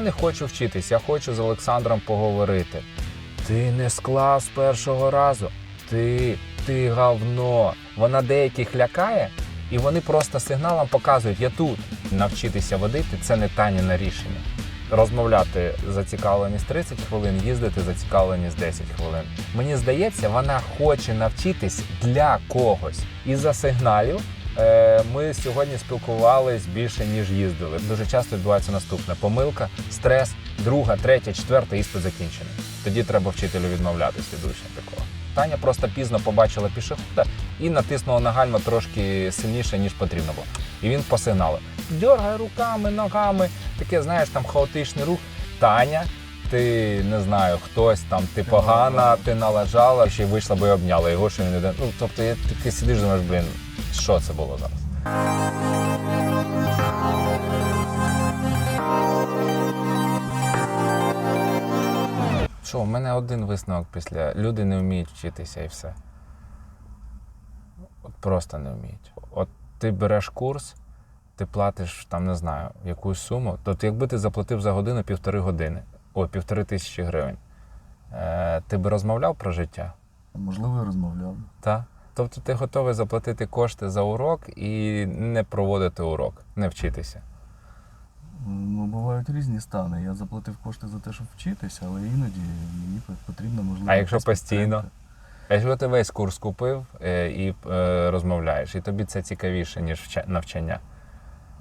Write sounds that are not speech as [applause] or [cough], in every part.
Я не хочу вчитись, я хочу з Олександром поговорити. Ти не склав з першого разу. Ти, ти говно. Вона деяких лякає, і вони просто сигналом показують, я тут. Навчитися водити це не Таніна рішення. Розмовляти зацікавленість 30 хвилин, їздити зацікавленість 10 хвилин. Мені здається, вона хоче навчитись для когось. Із-за сигналів е, ми сьогодні спілкувались більше, ніж їздили. Дуже часто відбувається наступне: помилка, стрес, друга, третя, четверта, іспит закінчений. Тоді треба вчителю відмовлятись від учня такого. Таня просто пізно побачила пішохода і натиснула на гальма трошки сильніше, ніж потрібно було. І він посигналив. Дьоргай руками, ногами, таке, знаєш, там хаотичний рух. Таня, ти не знаю, хтось там, ти погана, ти налажала, ще й вийшла би і обняла його, що він не Ну, тобто, я таки сидиш, думаєш, блін, що це було зараз? Що, у мене один висновок після люди не вміють вчитися і все. От просто не вміють. От ти береш курс, ти платиш там, не знаю, якусь суму. Тобто, якби ти заплатив за годину півтори години, о, півтори тисячі гривень, е, ти би розмовляв про життя? Можливо, і розмовляв. би. Тобто ти готовий заплатити кошти за урок і не проводити урок, не вчитися. Ну, бувають різні стани. Я заплатив кошти за те, щоб вчитися, але іноді мені потрібна можливо. А якщо постійно? А якщо ти весь курс купив е, і е, розмовляєш, і тобі це цікавіше, ніж навчання.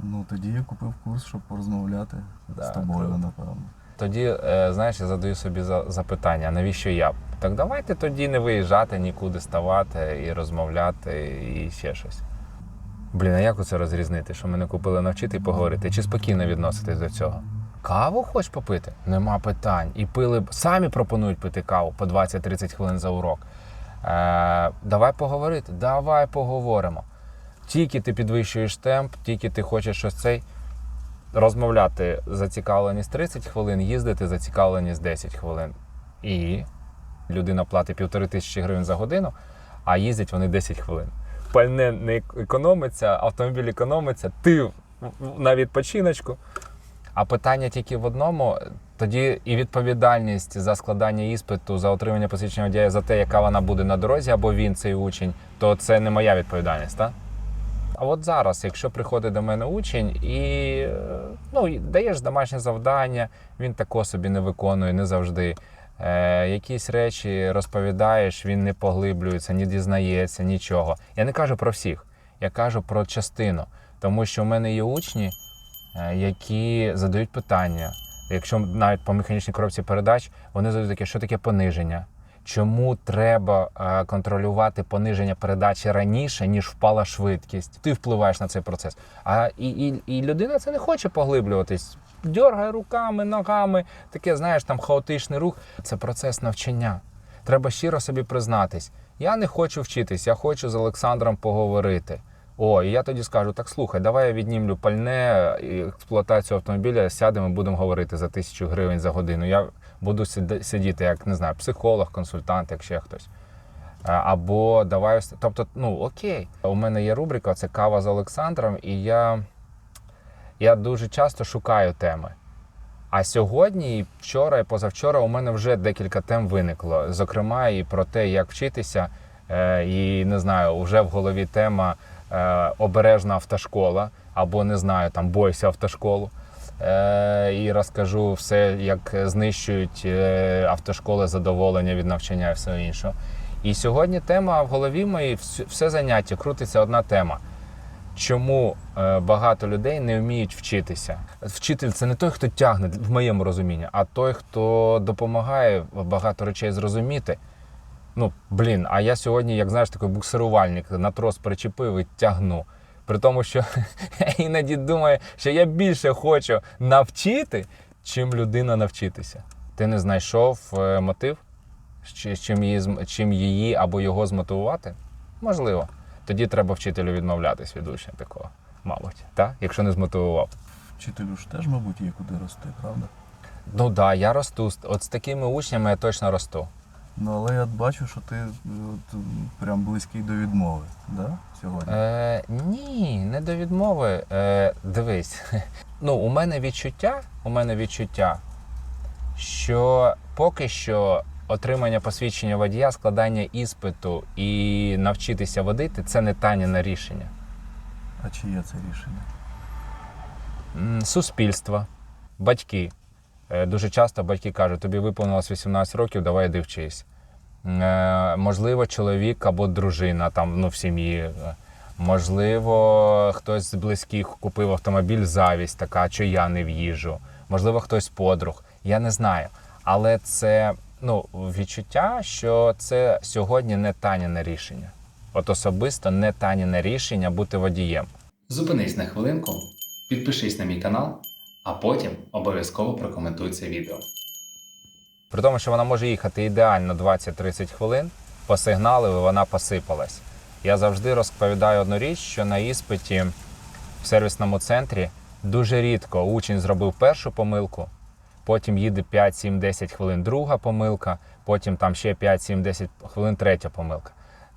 Ну тоді я купив курс, щоб порозмовляти Да, з тобою, круто. напевно. Тоді, е, знаєш, я задаю собі запитання, навіщо я? Так давайте тоді не виїжджати, нікуди ставати і розмовляти, і ще щось. Блін, а як оце розрізнити, що мене купили навчити і поговорити? Чи спокійно відноситись до цього? Каву хочеш попити? Нема питань. І пили б- самі пропонують пити каву по 20-30 хвилин за урок. Е, давай поговорити, давай поговоримо. Тільки ти підвищуєш темп, тільки ти хочеш щось цей розмовляти зацікавленість 30 хвилин, їздити зацікавленість 10 хвилин. І людина платить півтори тисячі гривень за годину, а їздять вони 10 хвилин. Пальне не економиться, автомобіль економиться, ти на відпочиночку. А питання тільки в одному: тоді і відповідальність за складання іспиту, за отримання посвідчення водія, за те, яка вона буде на дорозі, або він цей учень, то це не моя відповідальність, так? А от зараз, якщо приходить до мене учень і е, ну, даєш домашнє завдання, він тако собі не виконує, не завжди. Е, якісь речі розповідаєш, він не поглиблюється, не дізнається, нічого. Я не кажу про всіх, я кажу про частину. Тому що в мене є учні, е, які задають питання. Якщо навіть по механічній коробці передач, вони задають таке, що таке пониження. Чому треба е, контролювати пониження передачі раніше, ніж впала швидкість? Ти впливаєш на цей процес. А і, і, і людина це не хоче поглиблюватись. Дьоргає руками, ногами, таке, знаєш, там хаотичний рух. Це процес навчання. Треба щиро собі признатись. Я не хочу вчитись, я хочу з Олександром поговорити. О, і я тоді скажу: так слухай, давай я віднімлю пальне і експлуатацію автомобіля, сядемо, будемо говорити за тисячу гривень за годину. Я буду сидіти, як не знаю, психолог, консультант, як ще хтось. Або давай. Тобто, ну окей. У мене є рубрика, це кава з Олександром, і я, я дуже часто шукаю теми. А сьогодні, і вчора, і позавчора у мене вже декілька тем виникло. Зокрема, і про те, як вчитися. Е, І не знаю, вже в голові тема е, обережна автошкола, або не знаю, там бойся автошколу. Е, І розкажу все, як знищують е, автошколи задоволення від навчання і все інше. І сьогодні тема в голові моїй все заняття крутиться одна тема. Чому е, багато людей не вміють вчитися? Вчитель це не той, хто тягне в моєму розумінні, а той, хто допомагає багато речей зрозуміти. Ну, блін, а я сьогодні, як знаєш, такий буксирувальник на трос причепив і тягну. При тому, що [laughs] я іноді думаю, що я більше хочу навчити, чим людина навчитися. Ти не знайшов е, мотив, чим її, чим її або його змотивувати? Можливо. Тоді треба вчителю відмовлятись від учня такого, мабуть, так? якщо не змотивував. Вчителю ж теж, мабуть, є куди рости, правда? Ну так, да, я росту. От з такими учнями я точно росту. Ну, але я бачу, що ти е, от, прям близький до відмови, да? Сьогодні. Е, ні, не до відмови. Е, дивись, [laughs] ну, у мене відчуття, у мене відчуття, що поки що отримання посвідчення водія, складання іспиту і навчитися водити це не таня рішення. А чи є це рішення? Суспільство, батьки. Е, Дуже часто батьки кажуть, тобі виповнилось 18 років, давай йди вчись. Е, Можливо, чоловік або дружина там, ну, в сім'ї. Можливо, хтось з близьких купив автомобіль завість, така, що я не в'їжджу. Можливо, хтось подруг. Я не знаю. Але це ну, відчуття, що це сьогодні не таняне рішення. От особисто не таняне рішення бути водієм. Зупинись на хвилинку, підпишись на мій канал, а потім обов'язково прокоментуй це відео. При тому, що вона може їхати ідеально 20-30 хвилин, посигналив і вона посипалась. Я завжди розповідаю одну річ, що на іспиті в сервісному центрі дуже рідко учень зробив першу помилку, потім їде 5, 7, 10 хвилин друга помилка, потім там ще 5, 7, 10 хвилин третя помилка.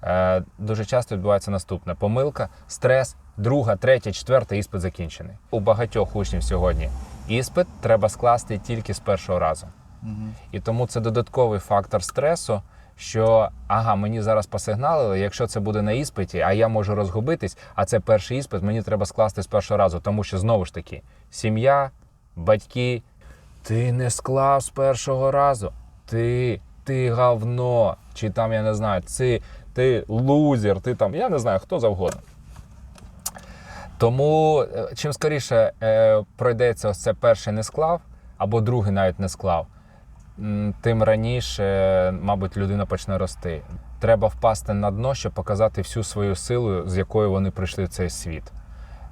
Е, дуже часто відбувається наступне: помилка, стрес, друга, третя, четверта, іспит закінчений. У багатьох учнів сьогодні іспит треба скласти тільки з першого разу. Угу. І тому це додатковий фактор стресу, що ага, мені зараз посигналили, якщо це буде на іспиті, а я можу розгубитись, а це перший іспит, мені треба скласти з першого разу. Тому що знову ж таки, сім'я, батьки, ти не склав з першого разу. Ти, ти говно, чи там я не знаю, ти, ти лузер, ти там, я не знаю, хто завгодно. Тому е, чим скоріше е, пройдеться ось це перший не склав, або другий навіть не склав, тим раніше, мабуть, людина почне рости. Треба впасти на дно, щоб показати всю свою силу, з якою вони прийшли в цей світ.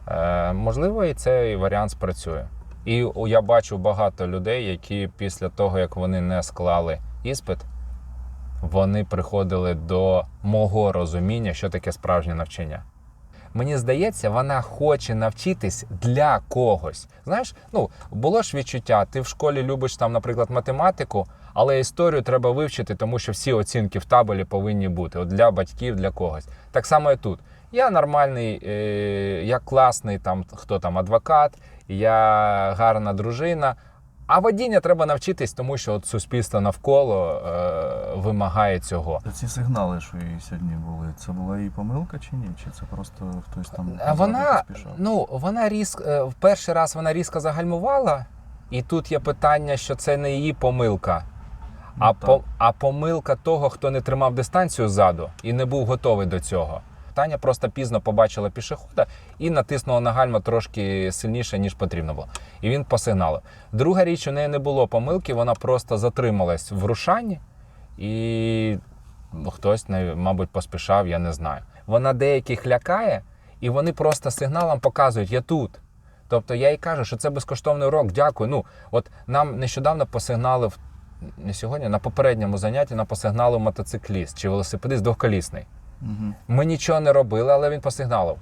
Е, можливо, і цей варіант спрацює. І я бачу багато людей, які після того, як вони не склали іспит, вони приходили до мого розуміння, що таке справжнє навчання. Мені здається, вона хоче навчитись для когось. Знаєш, ну було ж відчуття, ти в школі любиш там, наприклад, математику, але історію треба вивчити, тому що всі оцінки в табелі повинні бути от для батьків, для когось. Так само і тут. Я нормальний, е, я класний там, хто там адвокат, я гарна дружина. А водіння треба навчитись, тому що от суспільство навколо е, вимагає цього. Ці сигнали, що її сьогодні були, це була її помилка чи ні? Чи це просто хтось там А Вона, поспішав? ну, вона різко, е, в перший раз вона різко загальмувала, і тут є питання, що це не її помилка, а, Ну, по, а помилка того, хто не тримав дистанцію ззаду і не був готовий до цього. Таня просто пізно побачила пішохода і натиснула на гальма трошки сильніше, ніж потрібно було. І він посигналив. Друга річ, у неї не було помилки, вона просто затрималась в рушанні, і ну, хтось, мабуть, поспішав, я не знаю. Вона деяких лякає, і вони просто сигналом показують, я тут. Тобто я їй кажу, що це безкоштовний урок, дякую. Ну, от нам нещодавно посигналив, не сьогодні, на попередньому занятті нам посигналив мотоцикліст чи велосипедист двохколісний. Угу. Ми нічого не робили, але він посигналив.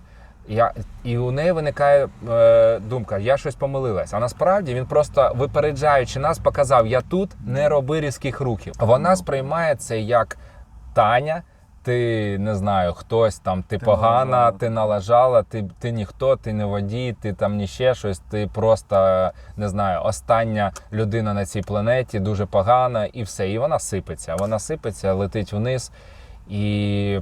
Я, і у неї виникає е, думка, я щось помилилась. А насправді він просто випереджаючи нас, показав: я тут не роби різких рухів. Вона сприймає це як Таня. Ти не знаю, хтось там, ти, Ти погана, налажала. ти налажала, ти, ти ніхто, ти не водій, ти там ні ще щось, ти просто не знаю, остання людина на цій планеті, дуже погана, і все. І вона сипеться. Вона сипеться, летить вниз. І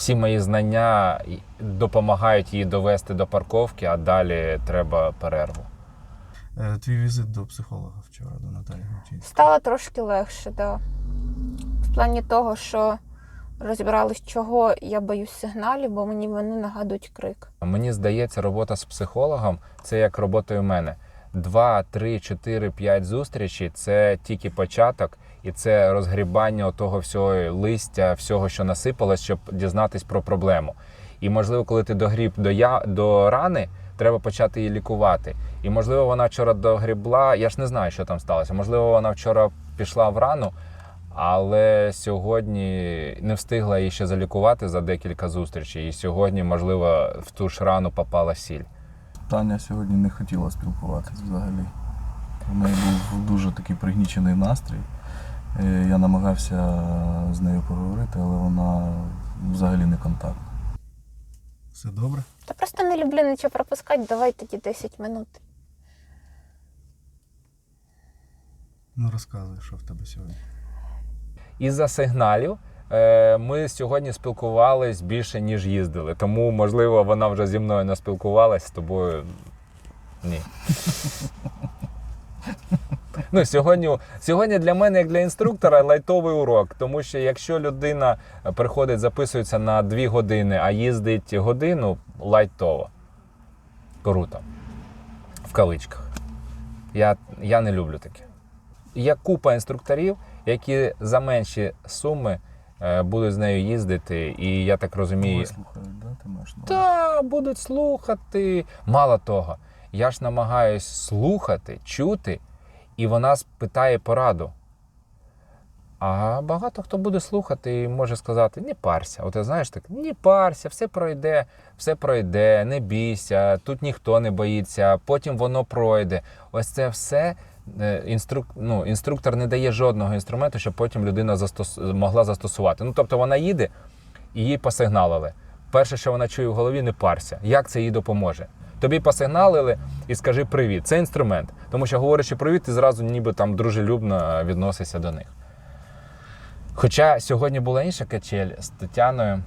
всі мої знання допомагають їй довести до парковки, а далі треба перерву. Е, Твій візит до психолога вчора, до Наталі Гавчинської. Стало трошки легше, да. В плані того, що розібрались, чого я боюсь сигналів, бо мені вони нагадують крик. Мені здається, робота з психологом це як робота у мене. Два, три, чотири, п'ять зустрічей це тільки початок, і це розгрібання того всього листя, всього, що насипалось, щоб дізнатись про проблему. І можливо, коли ти догріб до я до рани, треба почати її лікувати. І можливо, вона вчора догрібла. Я ж не знаю, що там сталося. Можливо, вона вчора пішла в рану, але сьогодні не встигла її ще залікувати за декілька зустрічей. І сьогодні, можливо, в ту ж рану попала сіль. Таня сьогодні не хотіла спілкуватись взагалі. У неї був дуже такий пригнічений настрій. Е, Я намагався з нею поговорити, але вона взагалі не контактна. Все добре? Та просто не люблю нічого пропускати, давай тоді 10 минут. Ну розказуй, що в тебе сьогодні. Із-за сигналів е, ми сьогодні спілкувались більше, ніж їздили. Тому, можливо, вона вже зі мною не спілкувалась, з тобою ні. [laughs] [laughs] Ну, сьогодні, сьогодні для мене, як для інструктора, лайтовий урок. Тому що якщо людина приходить, записується на 2 години, а їздить годину, лайтово. Круто. В кавичках. Я, я не люблю таке. Є купа інструкторів, які за менші суми е, будуть з нею їздити, і я так розумію. Вислухають, да? Ти маєш? Та будуть слухати. Мало того, я ж намагаюсь слухати, чути, і вона питає пораду. А багато хто буде слухати і може сказати: не парся. От ти знаєш так, не парся, все пройде, все пройде, не бійся, тут ніхто не боїться, потім воно пройде. Ось це все. е, Інструк... Ну, інструктор не дає жодного інструменту, щоб потім людина застос... могла застосувати. Ну, тобто вона їде і їй посигналили. Перше, що вона чує в голові, не парся. Як це їй допоможе? Тобі посигналили і скажи привіт. Це інструмент. Тому що говорячи привіт, ти зразу ніби там дружелюбно відносишся до них. Хоча сьогодні була інша качель з Тетяною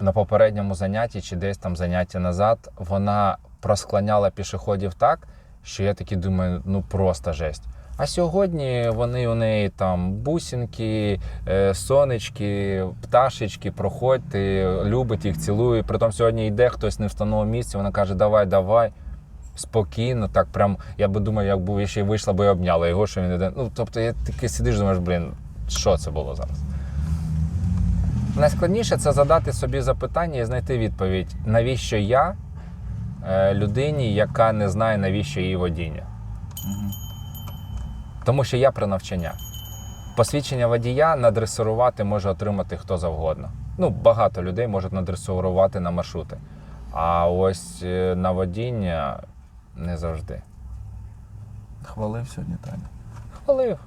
на попередньому занятті чи десь там заняття назад, вона просклоняла пішоходів так, що я таки думаю, ну просто жесть. А сьогодні вони у неї там бусинки, е, сонечки, пташечки, проходьте, любить їх, цілує. Притом сьогодні йде хтось не в встановому місці, вона каже, давай, давай. Спокійно, так прям, я би думаю, як би ще й вийшла, бо я обняла його, що він іде. Ну, тобто, я таки сидиш, думаєш, блін, що це було зараз? Найскладніше це задати собі запитання і знайти відповідь, навіщо я е, людині, яка не знає, навіщо її водіння. Тому що я про навчання. Посвідчення водія надресирувати може отримати хто завгодно. Ну, багато людей можуть надресирувати на маршрути. А ось е, на водіння не завжди. Хвалив сьогодні Таня. Хвалив.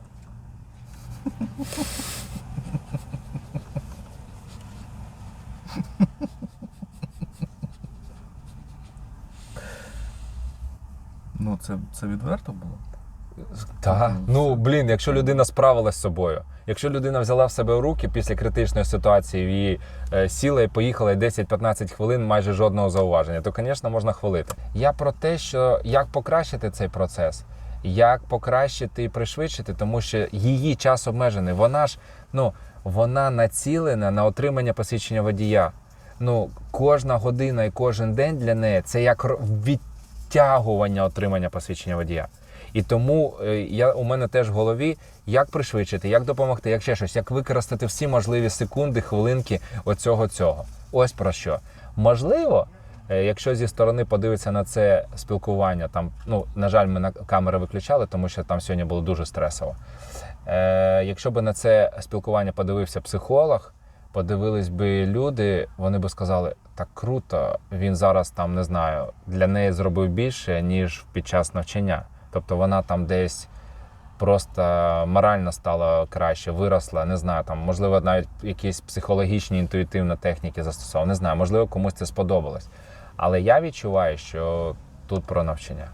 Ну, це, це відверто було? Так. Ну блін, якщо людина справилась з собою, якщо людина взяла в себе в руки після критичної ситуації, її е, сіла і поїхала і 10-15 хвилин, майже жодного зауваження, то, звісно, можна хвалити. Я про те, що як покращити цей процес, як покращити і пришвидшити, тому що її час обмежений. Вона ж ну вона націлена на отримання посвідчення водія. Ну, кожна година і кожен день для неї це як відтягування отримання посвідчення водія. І тому е, я, у мене теж в голові, як пришвидшити, як допомогти, як ще щось, як використати всі можливі секунди, хвилинки оцього цього. Ось про що. Можливо, е, якщо зі сторони подивитися на це спілкування, там, ну, на жаль, ми на камери виключали, тому що там сьогодні було дуже стресово. Е, якщо би на це спілкування подивився психолог, подивились би люди, вони би сказали, так круто, він зараз там не знаю, для неї зробив більше, ніж під час навчання. Тобто вона там десь просто морально стала краще, виросла, не знаю, там, можливо, навіть якісь психологічні інтуїтивні техніки застосував. Не знаю, можливо, комусь це сподобалось. Але я відчуваю, що тут про навчання.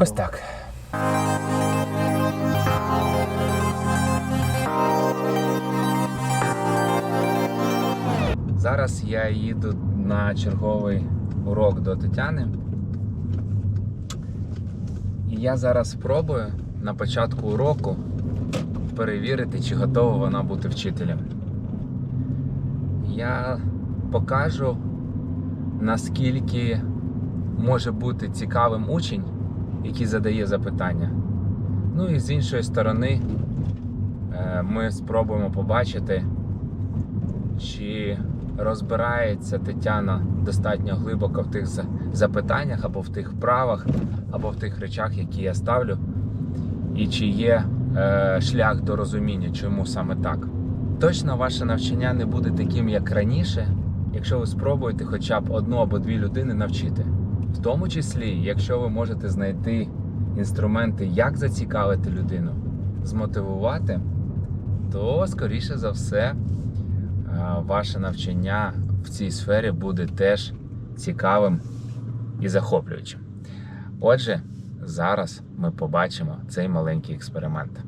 Ось так. Зараз я їду на черговий урок до Тетяни. Я зараз спробую на початку уроку перевірити, чи готова вона бути вчителем. Я покажу, наскільки може бути цікавим учень, який задає запитання. Ну і з іншої сторони, е, ми спробуємо побачити, чи розбирається Тетяна достатньо глибоко в тих запитаннях або в тих вправах, або в тих речах, які я ставлю, і чи є е, шлях до розуміння, чому саме так. Точно ваше навчання не буде таким, як раніше, якщо ви спробуєте хоча б одну або дві людини навчити. В тому числі, якщо ви можете знайти інструменти, як зацікавити людину, змотивувати, то, скоріше за все, ваше навчання в цій сфері буде теж цікавим і захоплюючим. Отже, зараз ми побачимо цей маленький експеримент.